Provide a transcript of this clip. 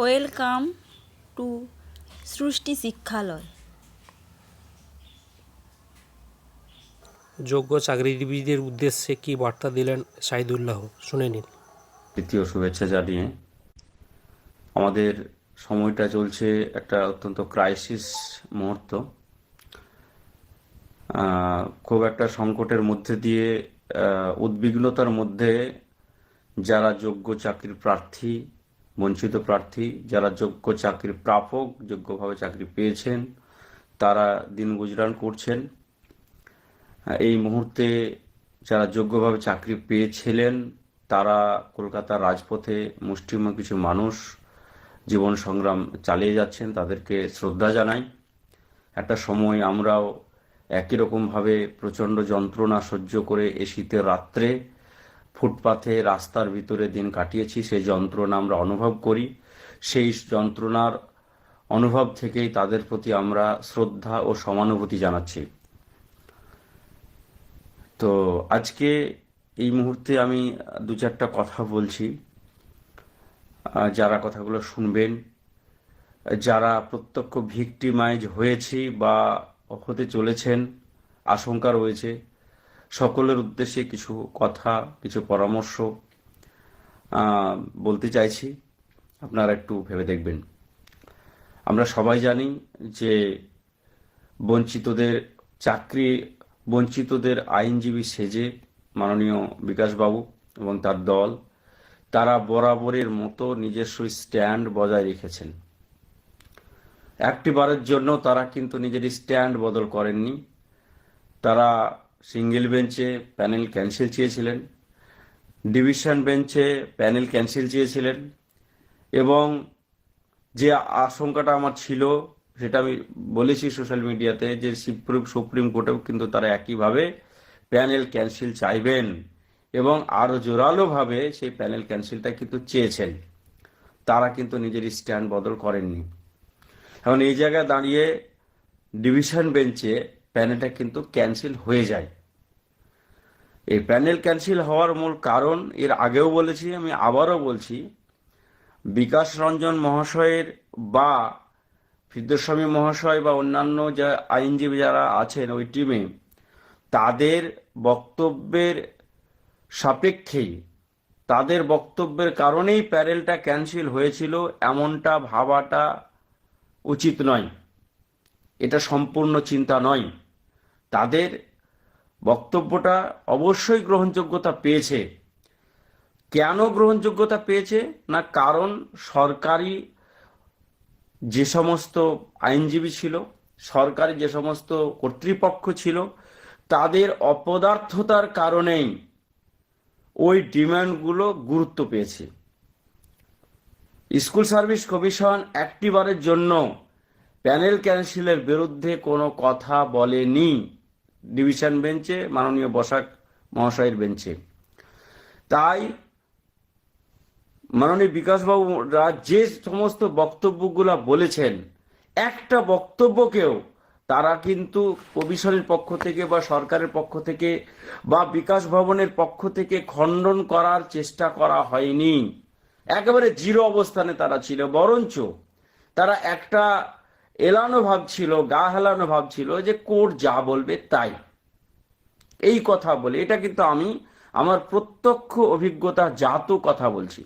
Welcome to সৃষ্টি শিক্ষালয়। যোগ্য চাকরিজীবীদের উদ্দেশ্যে কি বার্তা দিলেন সাইদুল্লাহ? শুনে নিন। তৃতীয় শুভেচ্ছা জানিয়ে আমাদের সময়টা চলছে একটা অত্যন্ত ক্রাইসিস মুহূর্ত। খুব একটা সংকটের মধ্যে দিয়ে উদ্বিগ্নতার মধ্যে যারা যোগ্য চাকরির প্রার্থী বঞ্চিত প্রার্থী যারা যোগ্য চাকরির প্রাপক, যোগ্যভাবে চাকরি পেয়েছেন, তারা দিন গুজরান করছেন। এই মুহূর্তে যারা যোগ্যভাবে চাকরি পেয়েছিলেন, তারা কলকাতার রাজপথে মুষ্টিমেয় কিছু মানুষ জীবন সংগ্রাম চালিয়ে যাচ্ছেন, তাদেরকে শ্রদ্ধা জানাই। একটা সময় আমরাও একই রকমভাবে প্রচণ্ড যন্ত্রণা সহ্য করে এই শীতের রাত্রে ফুটপাথে রাস্তার ভিতরে দিন কাটিয়েছি, সেই যন্ত্রণা আমরা অনুভব করি। সেই যন্ত্রণার অনুভব থেকেই তাদের প্রতি আমরা শ্রদ্ধা ও সমানুভূতি জানাচ্ছি। তো আজকে এই মুহূর্তে আমি দু চারটা কথা বলছি। যারা কথাগুলো শুনবেন, যারা প্রত্যক্ষ ভিক্টিমাইজ হয়েছি বা হতে চলেছেন, আশঙ্কা রয়েছে সকলের উদ্দেশ্যে কিছু কথা, কিছু পরামর্শ বলতে চাইছি। আপনারা একটু ভেবে দেখবেন। আমরা সবাই জানি যে বঞ্চিতদের, চাকরি বঞ্চিতদের আইনজীবী সেজে মাননীয় বিকাশবাবু এবং তার দল, তারা বরাবরের মতো নিজস্ব স্ট্যান্ড বজায় রেখেছেন। একটিবারের জন্য তারা কিন্তু নিজের স্ট্যান্ড বদল করেননি। তারা সিঙ্গেল বেঞ্চে প্যানেল ক্যান্সেল চেয়েছিলেন, ডিভিশন বেঞ্চে প্যানেল ক্যান্সেল চেয়েছিলেন এবং যে আশঙ্কাটা আমার ছিল সেটা আমি বলেছি সোশ্যাল মিডিয়াতে যে সুপ্রিম সুপ্রিম কোর্টেও কিন্তু তারা একইভাবে প্যানেল ক্যান্সেল চাইবেন এবং আরও জোরালোভাবে সেই প্যানেল ক্যান্সেলটা কিন্তু চেয়েছেন। তারা কিন্তু নিজের স্ট্যান্ড বদল করেননি। এখন এই জায়গায় দাঁড়িয়ে ডিভিশন বেঞ্চে প্যানেলটা কিন্তু ক্যান্সেল হয়ে যায়। এই প্যানেল ক্যান্সেল হওয়ার মূল কারণ, এর আগেও বলেছি, আমি আবারও বলছি, বিকাশ রঞ্জন মহাশয়ের বা ফিদ্দস্বামী মহাশয় বা অন্যান্য যা আইনজীবী যারা আছেন ওই টিমে তাদের বক্তব্যের সাপেক্ষেই তাদের বক্তব্যের কারণেই প্যানেলটা ক্যান্সেল হয়েছিল, এমনটা ভাবাটা উচিত নয়। এটা সম্পূর্ণ চিন্তা নয়। তাদের বক্তব্যটা অবশ্যই গ্রহণযোগ্যতা পেয়েছে। কেন গ্রহণযোগ্যতা পেয়েছে? না, কারণ সরকারি যে সমস্ত আইনজীবী ছিল, সরকারি যে সমস্ত কর্তৃপক্ষ ছিল, তাদের অপদার্থতার কারণেই ওই ডিমান্ডগুলো গুরুত্ব পেয়েছে। স্কুল সার্ভিস কমিশন একটিবারের জন্য প্যানেল ক্যান্সেলের বিরুদ্ধে কোনো কথা বলেনি। ডিভিশন বেঞ্চে, মাননীয় বসাক মহাশয়ের বেঞ্চে। তাই মাননীয় বিকাশবাবুরা যে সমস্ত বক্তব্যগুলো বলেছেন, একটা বক্তব্যকেও তারা কিন্তু কমিশনের পক্ষ থেকে বা সরকারের পক্ষ থেকে বা বিকাশ ভবনের পক্ষ থেকে খণ্ডন করার চেষ্টা করা হয়নি। একেবারে জিরো অবস্থানে তারা ছিল, বরঞ্চ তারা একটা এলানো ভাব ছিল, গা হেলানো ভাব ছিল যে কোর্ট যা বলবে তাই। এই কথা বলে, এটা কিন্তু আমি আমার প্রত্যক্ষ অভিজ্ঞতা জাত কথা বলছি।